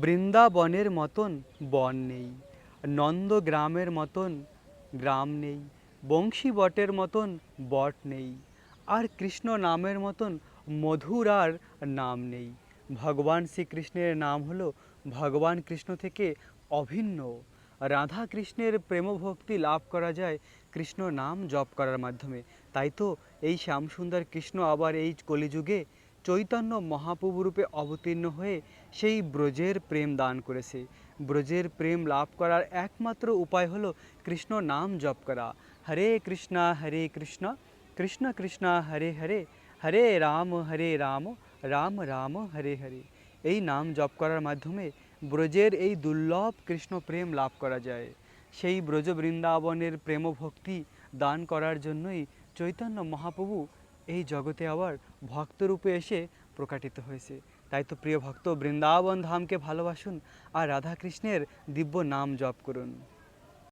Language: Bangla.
বৃন্দাবনের মতন বন নেই, নন্দগ্রামের মতন গ্রাম নেই বংশী বটের মতন বট নেই, আর কৃষ্ণ নামের মতন মধুর আর নাম নেই। ভগবান শ্রীকৃষ্ণের নাম হলো ভগবান কৃষ্ণ থেকে অভিন্ন। রাধা কৃষ্ণের প্রেমভক্তি লাভ করা যায় কৃষ্ণ নাম জপ করার মাধ্যমে। তাই তো এই শ্যামসুন্দর কৃষ্ণ আবার এই কলিযুগে চৈতন্য মহাপ্রভু রূপে অবতীর্ণ হয়ে সেই ব্রজের প্রেম দান করেছে। ব্রজের প্রেম লাভ করার একমাত্র উপায় হলো কৃষ্ণ নাম জপ করা। হরে কৃষ্ণা, হরে কৃষ্ণ কৃষ্ণ কৃষ্ণ, হরে হরে হরে রাম হরে রাম রাম রাম, হরে হরে। এই নাম জপ করার মাধ্যমে ব্রজের এই দুর্লভ কৃষ্ণ প্রেম লাভ করা যায়। সেই ব্রজ বৃন্দাবনের প্রেম ভক্তি দান করার জন্যই চৈতন্য মহাপ্রভু এই জগতে আবার ভক্তরূপে এসে প্রকাটিত হয়েছে। তাই তো প্রিয় ভক্ত বৃন্দাবন ধামকে ভালোবাসুন আর রাধাকৃষ্ণের দিব্য নাম জপ করুন।